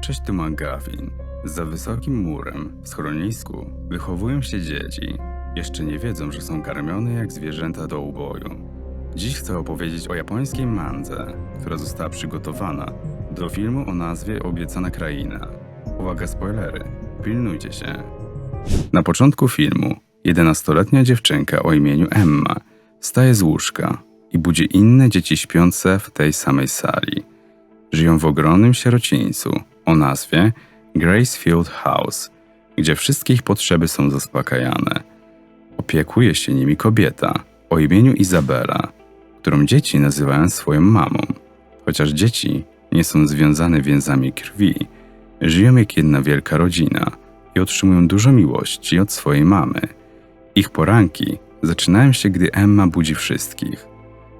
Cześć, tu Gavin. Za wysokim murem, w schronisku, wychowują się dzieci. Jeszcze nie wiedzą, że są karmione jak zwierzęta do uboju. Dziś chcę opowiedzieć o japońskiej mandze, która została przygotowana do filmu o nazwie Obiecana Kraina. Uwaga, spoilery. Pilnujcie się. Na początku filmu 11-letnia dziewczynka o imieniu Emma staje z łóżka i budzi inne dzieci śpiące w tej samej sali. Żyją w ogromnym sierocińcu o nazwie Gracefield House, gdzie wszystkie ich potrzeby są zaspokajane. Opiekuje się nimi kobieta o imieniu Izabela, którą dzieci nazywają swoją mamą. Chociaż dzieci nie są związane więzami krwi, żyją jak jedna wielka rodzina i otrzymują dużo miłości od swojej mamy. Ich poranki zaczynają się, gdy Emma budzi wszystkich.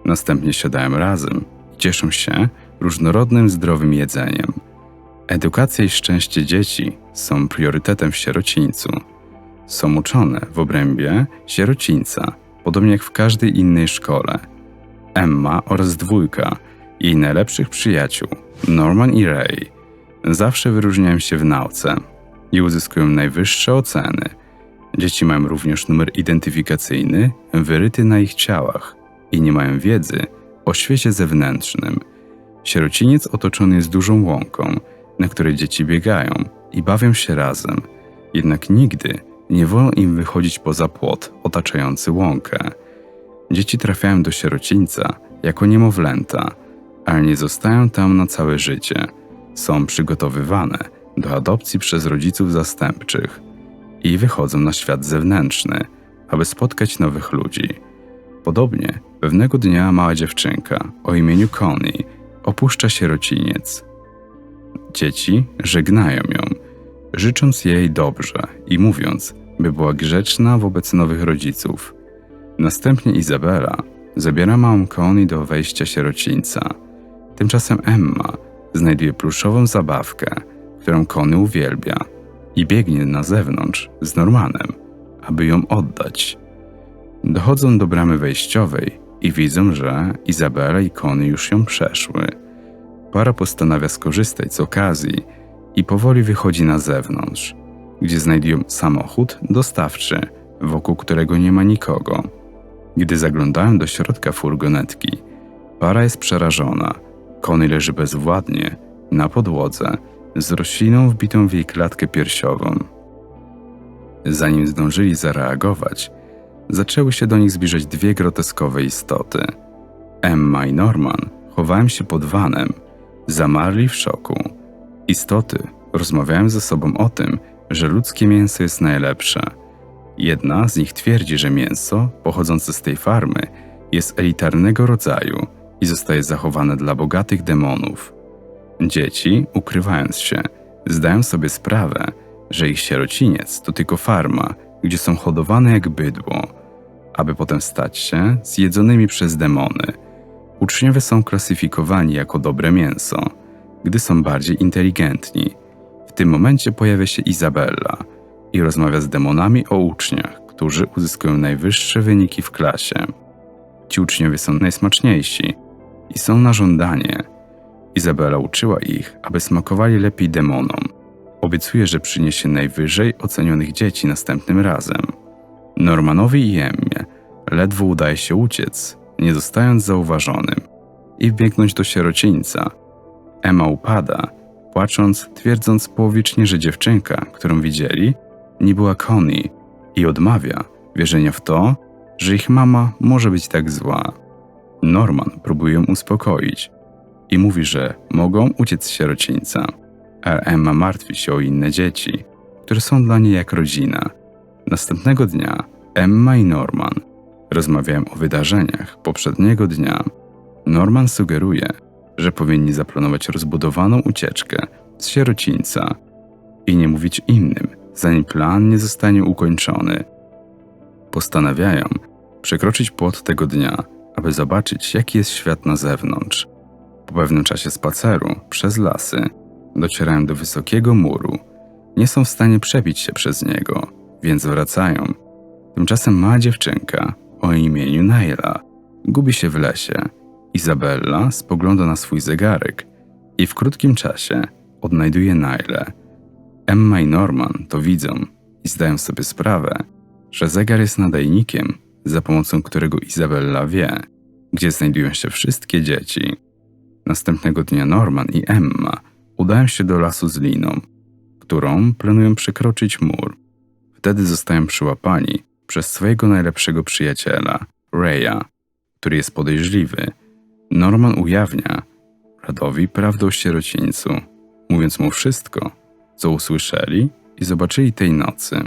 Następnie siadają razem i cieszą się różnorodnym, zdrowym jedzeniem. Edukacja i szczęście dzieci są priorytetem w sierocińcu. Są uczone w obrębie sierocińca, podobnie jak w każdej innej szkole. Emma oraz dwójka jej najlepszych przyjaciół, Norman i Ray, zawsze wyróżniają się w nauce i uzyskują najwyższe oceny. Dzieci mają również numer identyfikacyjny wyryty na ich ciałach i nie mają wiedzy o świecie zewnętrznym. Sierociniec otoczony jest dużą łąką, na której dzieci biegają i bawią się razem, jednak nigdy nie wolno im wychodzić poza płot otaczający łąkę. Dzieci trafiają do sierocińca jako niemowlęta, ale nie zostają tam na całe życie. Są przygotowywane do adopcji przez rodziców zastępczych i wychodzą na świat zewnętrzny, aby spotkać nowych ludzi. Podobnie pewnego dnia mała dziewczynka o imieniu Connie opuszcza sierociniec. Dzieci żegnają ją, życząc jej dobrze i mówiąc, by była grzeczna wobec nowych rodziców. Następnie Izabela zabiera małą Connie do wejścia sierocińca. Tymczasem Emma znajduje pluszową zabawkę, którą Connie uwielbia i biegnie na zewnątrz z Normanem, aby ją oddać. Dochodzą do bramy wejściowej i widzą, że Izabela i Connie już ją przeszły. Para postanawia skorzystać z okazji i powoli wychodzi na zewnątrz, gdzie znajdują samochód dostawczy, wokół którego nie ma nikogo. Gdy zaglądają do środka furgonetki, para jest przerażona. Connie leży bezwładnie na podłodze z rośliną wbitą w jej klatkę piersiową. Zanim zdążyli zareagować, zaczęły się do nich zbliżać dwie groteskowe istoty. Emma i Norman chowają się pod vanem, zamarli w szoku. Istoty rozmawiają ze sobą o tym, że ludzkie mięso jest najlepsze. Jedna z nich twierdzi, że mięso pochodzące z tej farmy jest elitarnego rodzaju i zostaje zachowane dla bogatych demonów. Dzieci, ukrywając się, zdają sobie sprawę, że ich sierociniec to tylko farma, gdzie są hodowane jak bydło, aby potem stać się zjedzonymi przez demony. Uczniowie są klasyfikowani jako dobre mięso, gdy są bardziej inteligentni. W tym momencie pojawia się Izabella i rozmawia z demonami o uczniach, którzy uzyskują najwyższe wyniki w klasie. Ci uczniowie są najsmaczniejsi i są na żądanie. Izabela uczyła ich, aby smakowali lepiej demonom. Obiecuje, że przyniesie najwyżej ocenionych dzieci następnym razem. Normanowi i Emmie ledwo udaje się uciec, nie zostając zauważonym, i wbiegnąć do sierocińca. Emma upada, płacząc, twierdząc połowicznie, że dziewczynka, którą widzieli, nie była Connie i odmawia wierzenia w to, że ich mama może być tak zła. Norman próbuje ją uspokoić i mówi, że mogą uciec z sierocińca, a Emma martwi się o inne dzieci, które są dla niej jak rodzina. Następnego dnia Emma i Norman rozmawiają o wydarzeniach poprzedniego dnia. Norman sugeruje, że powinni zaplanować rozbudowaną ucieczkę z sierocińca i nie mówić innym, zanim plan nie zostanie ukończony. Postanawiają przekroczyć płot tego dnia, aby zobaczyć, jaki jest świat na zewnątrz. Po pewnym czasie spaceru przez lasy docierają do wysokiego muru. Nie są w stanie przebić się przez niego, więc wracają. Tymczasem mała dziewczynka o imieniu Naila gubi się w lesie. Izabella spogląda na swój zegarek i w krótkim czasie odnajduje Nile. Emma i Norman to widzą i zdają sobie sprawę, że zegar jest nadajnikiem, za pomocą którego Izabella wie, gdzie znajdują się wszystkie dzieci. Następnego dnia Norman i Emma udają się do lasu z liną, którą planują przekroczyć mur. Wtedy zostają przyłapani przez swojego najlepszego przyjaciela, Raya, który jest podejrzliwy. Norman ujawnia Radowi prawdę o sierocińcu, mówiąc mu wszystko, co usłyszeli i zobaczyli tej nocy.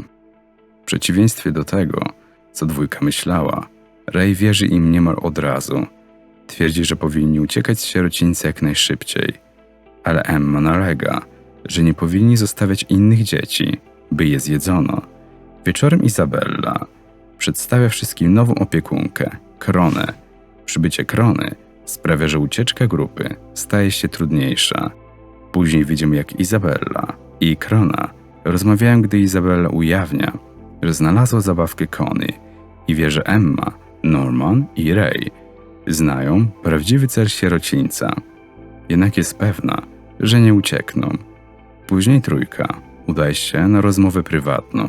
W przeciwieństwie do tego, co dwójka myślała, Ray wierzy im niemal od razu. Twierdzi, że powinni uciekać z sierocińca jak najszybciej. Ale Emma nalega, że nie powinni zostawiać innych dzieci, by je zjedzono. Wieczorem Izabella przedstawia wszystkim nową opiekunkę, Kronę. Przybycie Krony sprawia, że ucieczka grupy staje się trudniejsza. Później widzimy, jak Izabella i Krona rozmawiają, gdy Izabella ujawnia, że znalazła zabawkę Kony i wie, że Emma, Norman i Ray znają prawdziwy cel sierocińca. Jednak jest pewna, że nie uciekną. Później trójka udaje się na rozmowę prywatną.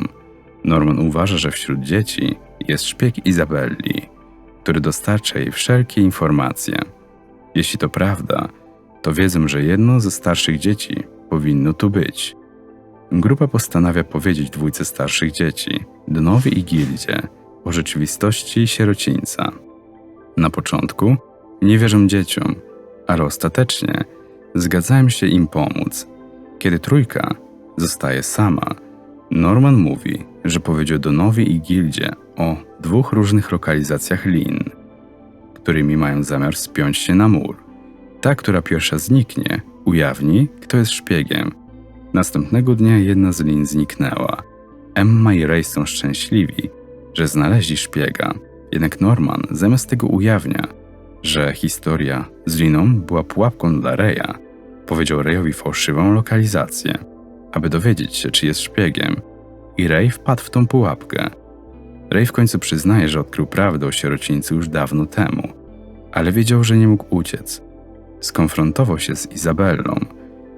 Norman uważa, że wśród dzieci jest szpieg Izabelli, który dostarcza jej wszelkie informacje. Jeśli to prawda, to wiedzą, że jedno ze starszych dzieci powinno tu być. Grupa postanawia powiedzieć dwójce starszych dzieci, Donowi i Gildzie, o rzeczywistości sierocińca. Na początku nie wierzą dzieciom, ale ostatecznie zgadzają się im pomóc. Kiedy trójka zostaje sama, Norman mówi, że powiedział Donowi i Gildzie o dwóch różnych lokalizacjach lin, którymi mają zamiar spiąć się na mur. Ta, która pierwsza zniknie, ujawni, kto jest szpiegiem. Następnego dnia jedna z lin zniknęła. Emma i Ray są szczęśliwi, że znaleźli szpiega, jednak Norman zamiast tego ujawnia, że historia z liną była pułapką dla Raya. Powiedział Rayowi fałszywą lokalizację, aby dowiedzieć się, czy jest szpiegiem, i Ray wpadł w tą pułapkę. Ray w końcu przyznaje, że odkrył prawdę o sierocińcu już dawno temu, ale wiedział, że nie mógł uciec. Skonfrontował się z Izabellą,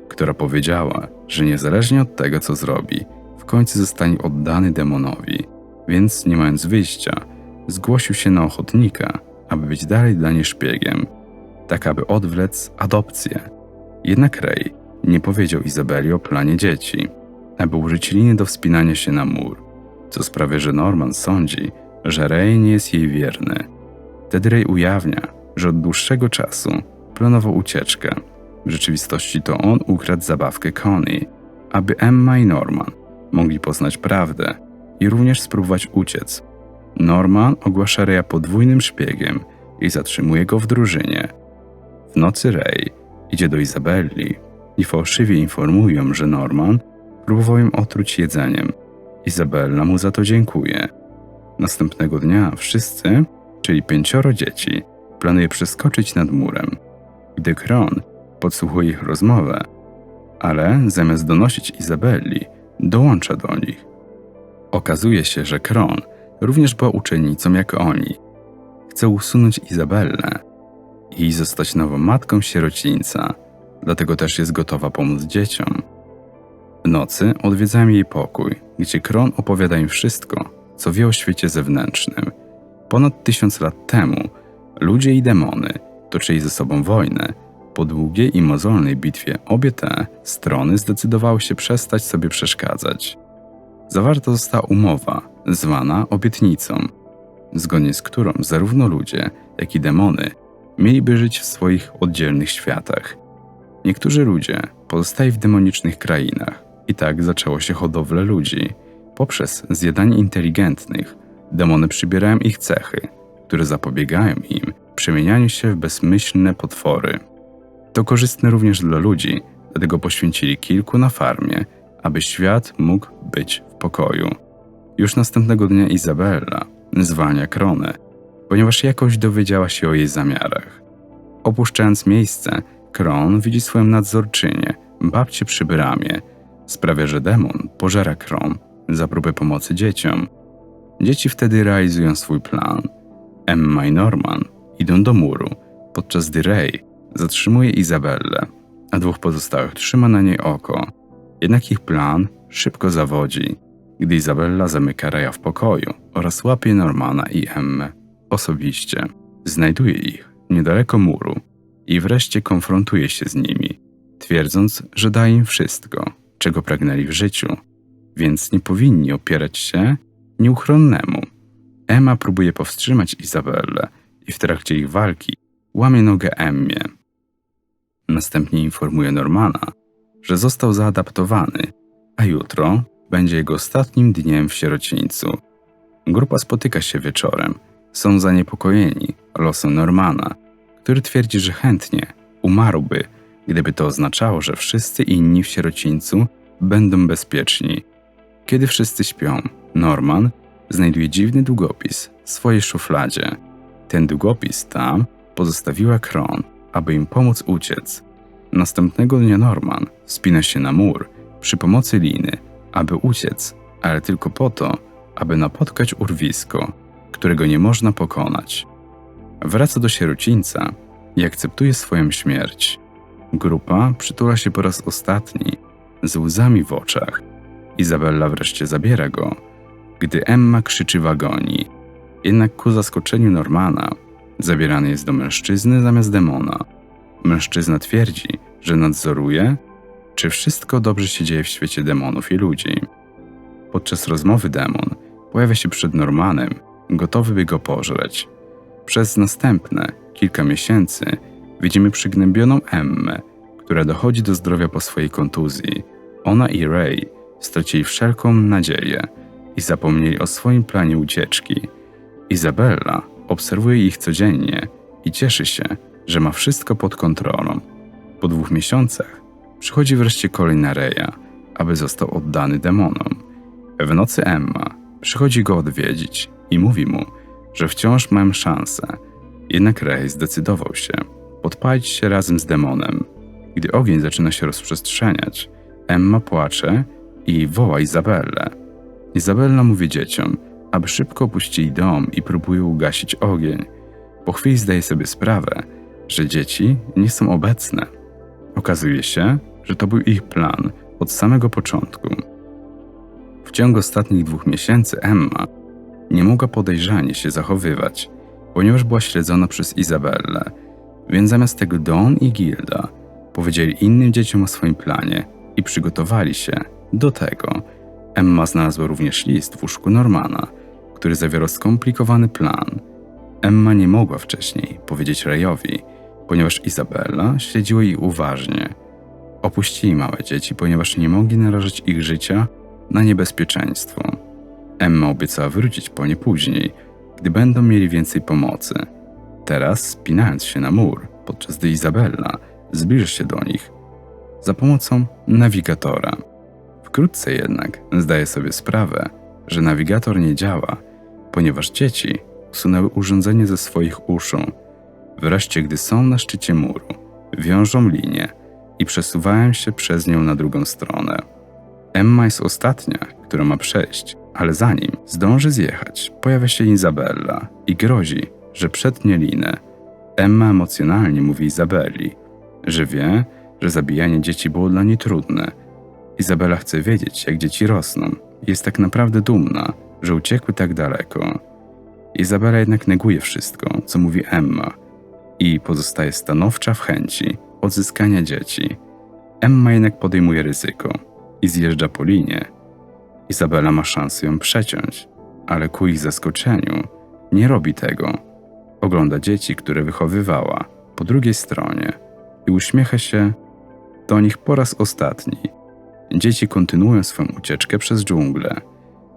która powiedziała, że niezależnie od tego, co zrobi, w końcu zostanie oddany demonowi, więc nie mając wyjścia, zgłosił się na ochotnika, aby być dalej dla niej szpiegiem, tak aby odwlec adopcję. Jednak Ray nie powiedział Izabeli o planie dzieci, aby użyć liny do wspinania się na mur, co sprawia, że Norman sądzi, że Ray nie jest jej wierny. Wtedy Ray ujawnia, że od dłuższego czasu planował ucieczkę. W rzeczywistości to on ukradł zabawkę Connie, aby Emma i Norman mogli poznać prawdę i również spróbować uciec. Norman ogłasza Raya podwójnym szpiegiem i zatrzymuje go w drużynie. W nocy Ray idzie do Izabelli i fałszywie informują, że Norman próbował ją otruć jedzeniem. Izabella mu za to dziękuje. Następnego dnia wszyscy, czyli pięcioro dzieci, planuje przeskoczyć nad murem. Gdy Kron podsłuchuje ich rozmowę, ale zamiast donosić Izabelli, dołącza do nich. Okazuje się, że Kron również była uczennicą jak oni. Chce usunąć Izabellę i zostać nową matką sierocińca, dlatego też jest gotowa pomóc dzieciom. W nocy odwiedzają jej pokój, gdzie Kron opowiada im wszystko, co wie o świecie zewnętrznym. Ponad tysiąc lat temu ludzie i demony toczyli ze sobą wojnę. Po długiej i mozolnej bitwie obie te strony zdecydowały się przestać sobie przeszkadzać. Zawarta została umowa, zwana obietnicą, zgodnie z którą zarówno ludzie, jak i demony mieliby żyć w swoich oddzielnych światach. Niektórzy ludzie pozostali w demonicznych krainach, i tak zaczęło się hodowlę ludzi. Poprzez zjadanie inteligentnych, demony przybierają ich cechy, które zapobiegają im przemienianiu się w bezmyślne potwory. To korzystne również dla ludzi, dlatego poświęcili kilku na farmie, aby świat mógł być w pokoju. Już następnego dnia Izabella zwalnia Kronę, ponieważ jakoś dowiedziała się o jej zamiarach. Opuszczając miejsce, Kron widzi swoją nadzorczynię, babcię przy bramie. Sprawia, że demon pożera Kron za próbę pomocy dzieciom. Dzieci wtedy realizują swój plan. Emma i Norman idą do muru, podczas gdy Ray zatrzymuje Izabellę, a dwóch pozostałych trzyma na niej oko. Jednak ich plan szybko zawodzi, gdy Izabella zamyka Reja w pokoju oraz łapie Normana i Emmę osobiście. Znajduje ich niedaleko muru i wreszcie konfrontuje się z nimi, twierdząc, że da im wszystko, czego pragnęli w życiu, więc nie powinni opierać się nieuchronnemu. Emma próbuje powstrzymać Izabellę i w trakcie ich walki łamie nogę Emmie. Następnie informuje Normana, że został zaadaptowany, a jutro będzie jego ostatnim dniem w sierocińcu. Grupa spotyka się wieczorem. Są zaniepokojeni losem Normana, który twierdzi, że chętnie umarłby, gdyby to oznaczało, że wszyscy inni w sierocińcu będą bezpieczni. Kiedy wszyscy śpią, Norman znajduje dziwny długopis w swojej szufladzie. Ten długopis tam pozostawiła Kron, aby im pomóc uciec. Następnego dnia Norman spina się na mur przy pomocy liny, aby uciec, ale tylko po to, aby napotkać urwisko, którego nie można pokonać. Wraca do sierocińca i akceptuje swoją śmierć. Grupa przytula się po raz ostatni, z łzami w oczach. Izabella wreszcie zabiera go, gdy Emma krzyczy w agonii. Jednak ku zaskoczeniu Normana, zabierany jest do mężczyzny zamiast demona. Mężczyzna twierdzi, że nadzoruje, czy wszystko dobrze się dzieje w świecie demonów i ludzi. Podczas rozmowy demon pojawia się przed Normanem, gotowy by go pożreć. Przez następne kilka miesięcy widzimy przygnębioną Emmę, która dochodzi do zdrowia po swojej kontuzji. Ona i Ray stracili wszelką nadzieję i zapomnieli o swoim planie ucieczki. Izabella obserwuje ich codziennie i cieszy się, że ma wszystko pod kontrolą. Po dwóch miesiącach przychodzi wreszcie kolej na Reja, aby został oddany demonom. W nocy Emma przychodzi go odwiedzić i mówi mu, że wciąż mają szansę. Jednak Ray zdecydował się podpalić się razem z demonem. Gdy ogień zaczyna się rozprzestrzeniać, Emma płacze i woła Izabellę. Izabella mówi dzieciom, aby szybko opuścili dom i próbuje ugasić ogień. Po chwili zdaje sobie sprawę, że dzieci nie są obecne. Okazuje się, że to był ich plan od samego początku. W ciągu ostatnich dwóch miesięcy Emma nie mogła podejrzanie się zachowywać, ponieważ była śledzona przez Izabellę, więc zamiast tego Don i Gilda powiedzieli innym dzieciom o swoim planie i przygotowali się do tego. Emma znalazła również list w łóżku Normana, który zawierał skomplikowany plan. Emma nie mogła wcześniej powiedzieć Rayowi, ponieważ Izabella śledziła ich uważnie. Opuścili małe dzieci, ponieważ nie mogli narażać ich życia na niebezpieczeństwo. Emma obiecała wrócić po nie później, gdy będą mieli więcej pomocy. Teraz, spinając się na mur, podczas gdy Izabella zbliży się do nich za pomocą nawigatora. Wkrótce jednak zdaje sobie sprawę, że nawigator nie działa, ponieważ dzieci usunęły urządzenie ze swoich uszu. Wreszcie, gdy są na szczycie muru, wiążą linię i przesuwają się przez nią na drugą stronę. Emma jest ostatnia, która ma przejść, ale zanim zdąży zjechać, pojawia się Izabella i grozi, że przetnie linę. Emma emocjonalnie mówi Izabeli, że wie, że zabijanie dzieci było dla niej trudne. Izabela chce wiedzieć, jak dzieci rosną. Jest tak naprawdę dumna, że uciekły tak daleko. Izabela jednak neguje wszystko, co mówi Emma i pozostaje stanowcza w chęci odzyskania dzieci. Emma jednak podejmuje ryzyko i zjeżdża po linie. Izabela ma szansę ją przeciąć, ale ku ich zaskoczeniu nie robi tego. Ogląda dzieci, które wychowywała po drugiej stronie i uśmiecha się do nich po raz ostatni. Dzieci kontynuują swoją ucieczkę przez dżunglę.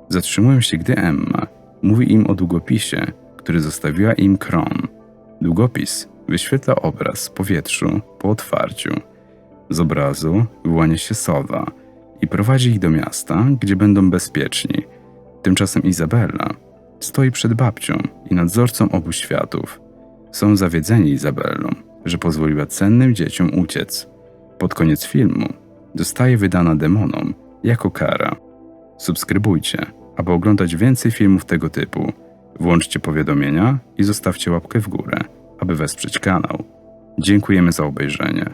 Zatrzymują się, gdy Emma mówi im o długopisie, który zostawiła im Kron. Długopis wyświetla obraz w powietrzu po otwarciu. Z obrazu wyłania się sowa i prowadzi ich do miasta, gdzie będą bezpieczni. Tymczasem Izabella stoi przed babcią i nadzorcą obu światów. Są zawiedzeni Izabellą, że pozwoliła cennym dzieciom uciec. Pod koniec filmu zostaje wydana demonom jako kara. Subskrybujcie, aby oglądać więcej filmów tego typu. Włączcie powiadomienia i zostawcie łapkę w górę, aby wesprzeć kanał. Dziękujemy za obejrzenie.